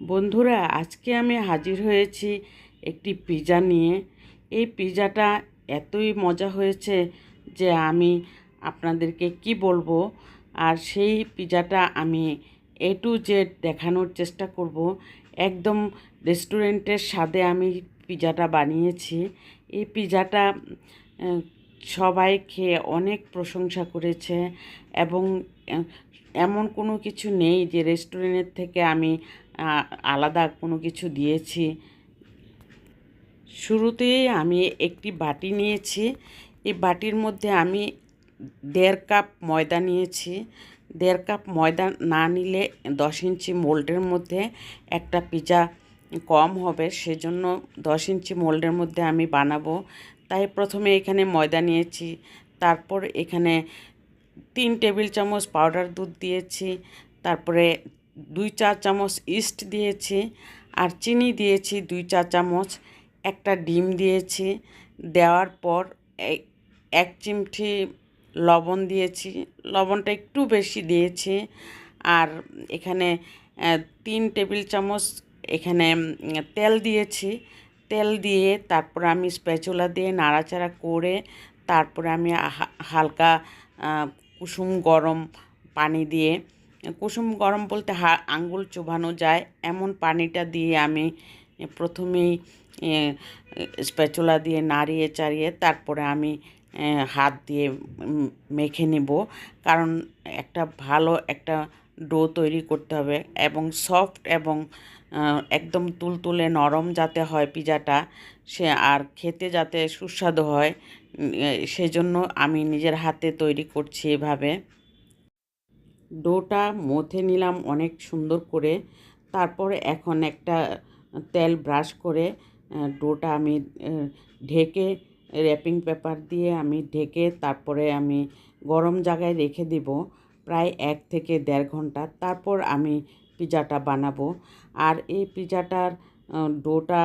বন্ধুরা আজকে আমি হাজির হয়েছি একটি পিৎজা নিয়ে। এই পিৎজাটা এতই মজা হয়েছে যে আমি আপনাদেরকে কি বলব আর সেই পিৎজাটা আমি এ টু জেড দেখানোর চেষ্টা করব। একদম রেস্টুরেন্টের স্বাদে আমি পিৎজাটা বানিয়েছি। এই পিৎজাটা আহ, সবাই খেয়ে অনেক প্রশংসা করেছে এবং এমন কোনো কিছু নেই যে রেস্টুরেন্টের থেকে আমি আলাদা কোনো কিছু দিয়েছি। শুরুতেই আমি একটি বাটি নিয়েছি। এই বাটির মধ্যে আমি দেড় কাপ ময়দা নিয়েছি। দেড় কাপ ময়দা না নিলে দশ ইঞ্চি মোল্ডের মধ্যে একটা পিজা কম হবে। সেজন্য দশ ইঞ্চি মোল্ডের মধ্যে আমি বানাবো। তাই প্রথমে এখানে ময়দা নিয়েছি, তারপর এখানে তিন টেবিল চামচ পাউডার দুধ দিয়েছি, তারপরে দুই চা চামচ ইস্ট দিয়েছি আর চিনি দিয়েছি দুই চা চামচ, একটা ডিম দিয়েছি, দেওয়ার পর এক চিমটি লবণ দিয়েছি, লবণটা একটু বেশি দিয়েছি আর এখানে তিন টেবিল চামচ এখানে তেল দিয়েছি তেল দিয়ে, তারপর আমি স্প্যাচুলা দিয়ে নাড়াচাড়া করে, তারপরে আমি হালকা কুসুম গরম পানি দিয়ে, কুসুম গরম বলতে হা, আঙ্গুল চুবানো যায়, এমন পানিটা দিয়ে আমি প্রথমেই স্প্যাচুলা দিয়ে নাড়িয়ে চাড়িয়ে, তারপরে আমি হাত দিয়ে মেখে নেব। কারণ একটা ভালো একটা ডো তৈরি করতে হবে এবং সফট এবং একদম তুলতুলে নরম যাতে হয় পিজাটা, সে আর খেতে যাতে সুস্বাদু হয় সেজন্য আমি নিজের হাতে তৈরি করছি এভাবে। ডোটা মথে নিলাম অনেক সুন্দর করে, তারপরে এখন একটা তেল ব্রাশ করে ডোটা আমি ঢেকে র্যাপিং পেপার দিয়ে আমি ঢেকে তারপরে আমি গরম জায়গায় রেখে দিব। প্রায় এক থেকে দেড় ঘণ্টা। তারপর আমি পিজাটা বানাবো। আর এই পিজাটার ডোটা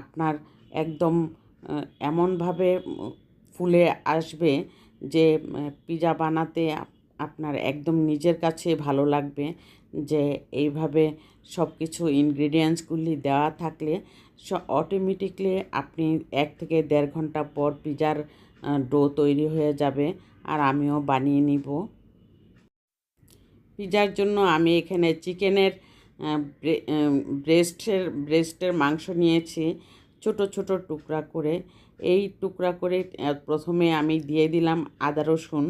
আপনার একদম এমনভাবে ফুলে আসবে যে পিজা বানাতে আপনার একদম নিজের কাছে ভালো লাগবে। যে, এইভাবে সব কিছু ইনগ্রিডিয়েন্টসগুলি দেওয়া থাকলে অটোমেটিকলি আপনি এক থেকে দেড় ঘণ্টা পর পিজার ডো তৈরি হয়ে যাবে। আর আমিও বানিয়ে নিব। পিজার জন্য আমি এখানে চিকেনের ব্রেস্টের ব্রেস্টের মাংস নিয়েছি, ছোট ছোট টুকরা করে। এই টুকরা করে প্রথমে আমি দিয়ে দিলাম আদা রসুন,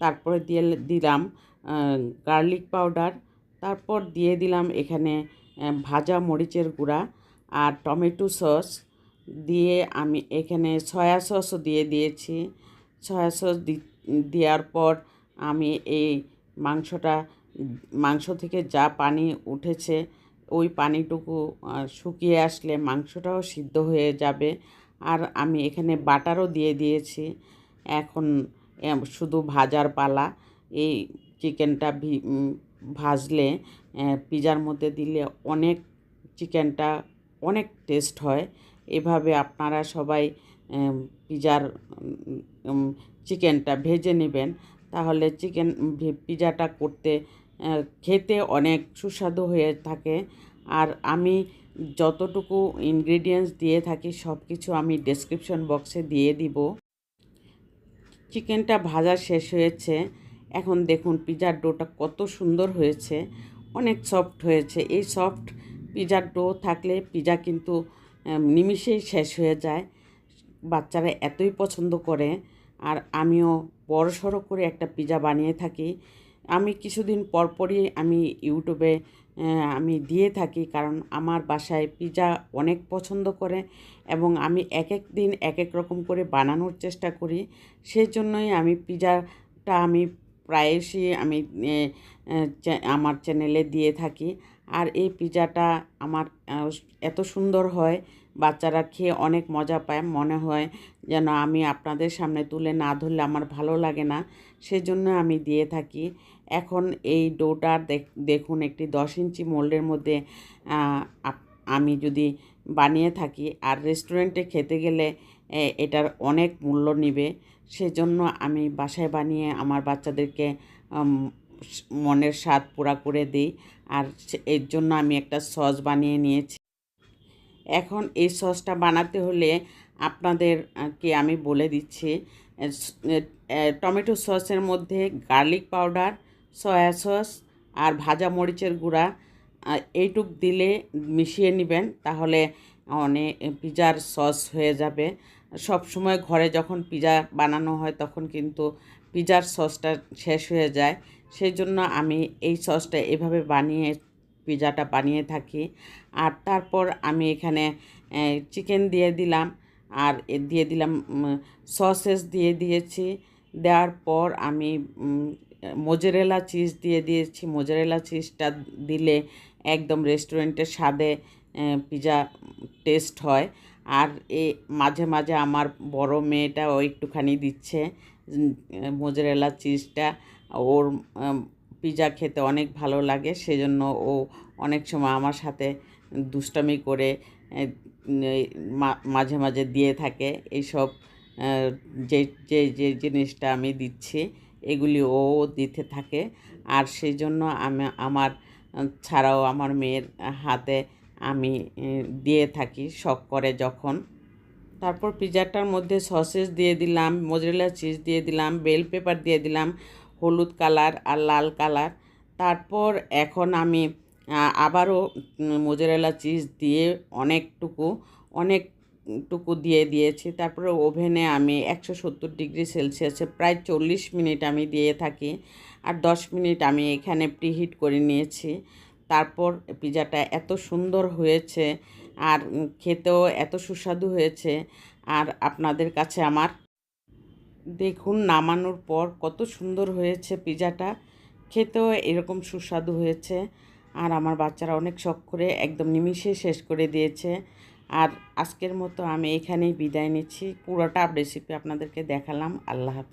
তারপরে দিয়ে দিলাম গার্লিক পাউডার, তারপর দিয়ে দিলাম এখানে ভাজা মরিচের গুঁড়া আর টমেটো সস। দিয়ে আমি এখানে সয়া সসও দিয়ে দিয়েছি। সয়া সস দেওয়ার পর আমি এই মাংসটা মাংস থেকে যা পানি উঠেছে, ওই পানিটুকু শুকিয়ে আসলে মাংসটাও সিদ্ধ হয়ে যাবে। আর আমি এখানে বাটারও দিয়ে দিয়েছি। এখন শুধু ভাজার পালা। এই চিকেনটা ভাজলে পিজার মধ্যে দিলে অনেক চিকেনটা অনেক টেস্ট হয়। এভাবে আপনারা সবাই পিজার চিকেনটা ভেজে নেবেন। তাহলে চিকেন পিজাটা করতে খেতে অনেক সুস্বাদু হয়ে থাকে। আর আমি যতটুকু ইনগ্রেডিয়েন্টস দিয়ে থাকি সব কিছু আমি ডেসক্রিপশন বক্সে দিয়ে দিব। চিকেনটা ভাজা শেষ হয়েছে। এখন দেখুন পিজার ডোটা কত সুন্দর হয়েছে। অনেক সফট হয়েছে। এই সফট পিজার ডো থাকলে পিজা কিন্তু নিমিষেই শেষ হয়ে যায়। বাচ্চারা এতই পছন্দ করে। আর আমিও বড়সড় করে একটা পিজা বানিয়ে থাকি। আমি কিছুদিন পরপরই আমি ইউটিউবে আমি দিয়ে থাকি কারণ আমার বাসায় পিজা অনেক পছন্দ করে এবং আমি এক এক দিন এক এক রকম করে বানানোর চেষ্টা করি। সেজন্যই আমি পিজাটা আমি প্রায়শই আমি আমার চ্যানেলে দিয়ে থাকি। আর এই পিজাটা আমার এত সুন্দর হয় বাচ্চারা খেয়ে অনেক মজা পায়। মনে হয় যেন আমি আপনাদের সামনে তুলে না ধরলে আমার ভালো লাগে না। সেজন্য আমি দিয়ে থাকি। এখন এই ডোটা দেখ- দেখুন একটি দশ ইঞ্চি মোল্ডের মধ্যে আমি যদি বানিয়ে থাকি আর রেস্টুরেন্টে খেতে গেলে এটার অনেক মূল্য নেবে। সেজন্য আমি বাসায় বানিয়ে আমার বাচ্চাদেরকে মনের স্বাদ পুরা করে দিই। আর এর জন্য আমি একটা সস বানিয়ে নিয়েছি। এখন এই সসটা বানাতে হলে আপনাদের আহ, কে আমি বলে দিচ্ছি টমেটো সসের মধ্যে গার্লিক পাউডার সয়া সস আর ভাজা মরিচের গুঁড়া এইটুক দিলে মিশিয়ে নেবেন তাহলে অনেক পিজার সস হয়ে যাবে। সব সময় ঘরে যখন পিজা বানানো হয় তখন কিন্তু পিজার সসটা শেষ হয়ে যায়। সেই জন্য আমি এই সসটা এভাবে বানিয়ে পিজাটা বানিয়ে থাকি। আর তারপর আমি এখানে চিকেন দিয়ে দিলাম। আর দিয়ে দিলাম সসেস দিয়ে দিয়েছি। দেওয়ার পর আমি মোজারেলা চিজ দিয়ে দিয়েছি। মোজারেলা চিজটা দিলে একদম রেস্টুরেন্টের স্বাদে পিজা টেস্ট হয়। আর এ, মাঝে মাঝে আমার বড় মেয়েটাও একটুখানি দিচ্ছে মোজারেলা চিজটা ওর পিজা খেতে অনেক ভালো লাগে, সেজন্য ও অনেক সময় আমার সাথে দুষ্টামি করে মাঝে মাঝে দিয়ে থাকে। এইসব যে যে যে জিনিসটা আমি দিচ্ছি, এগুলি ও দিতে থাকে। আর সেই জন্য আমি, আমার, ছাড়াও আমার মেয়ের হাতে আমি দিয়ে থাকি, শখ করে যখন। তারপর পিজাটার মধ্যে সসেস দিয়ে দিলাম, মোজরেলা চিজ দিয়ে দিলাম, বেল পেপার দিয়ে দিলাম হলুদ কালার আর লাল কালার। তারপর এখন আমি আবারও মোজরেলা চিজ দিয়ে অনেকটুকু অনেকটুকু দিয়ে দিয়েছি। তারপরে ওভেনে আমি একশো সত্তর ডিগ্রি সেলসিয়াসে প্রায় চল্লিশ মিনিট আমি দিয়ে থাকি আর দশ মিনিট আমি এখানে প্রিহিট করে নিয়েছি। তারপর পিজাটা এত সুন্দর হয়েছে আর খেতেও এত সুস্বাদু হয়েছে। আর আপনাদের কাছে আমার দেখুন, নামানোর পর কত সুন্দর হয়েছে পিজাটা। খেতেও এরকম সুস্বাদু হয়েছে। আর আমার বাচ্চারা অনেক শখ করে একদম নিমিষে শেষ করে দিয়েছে। আর আজকের মতো আমি এখানেই বিদায় নিচ্ছি। পুরোটা রেসিপি আপনাদেরকে দেখালাম। আল্লাহ হাফেজ।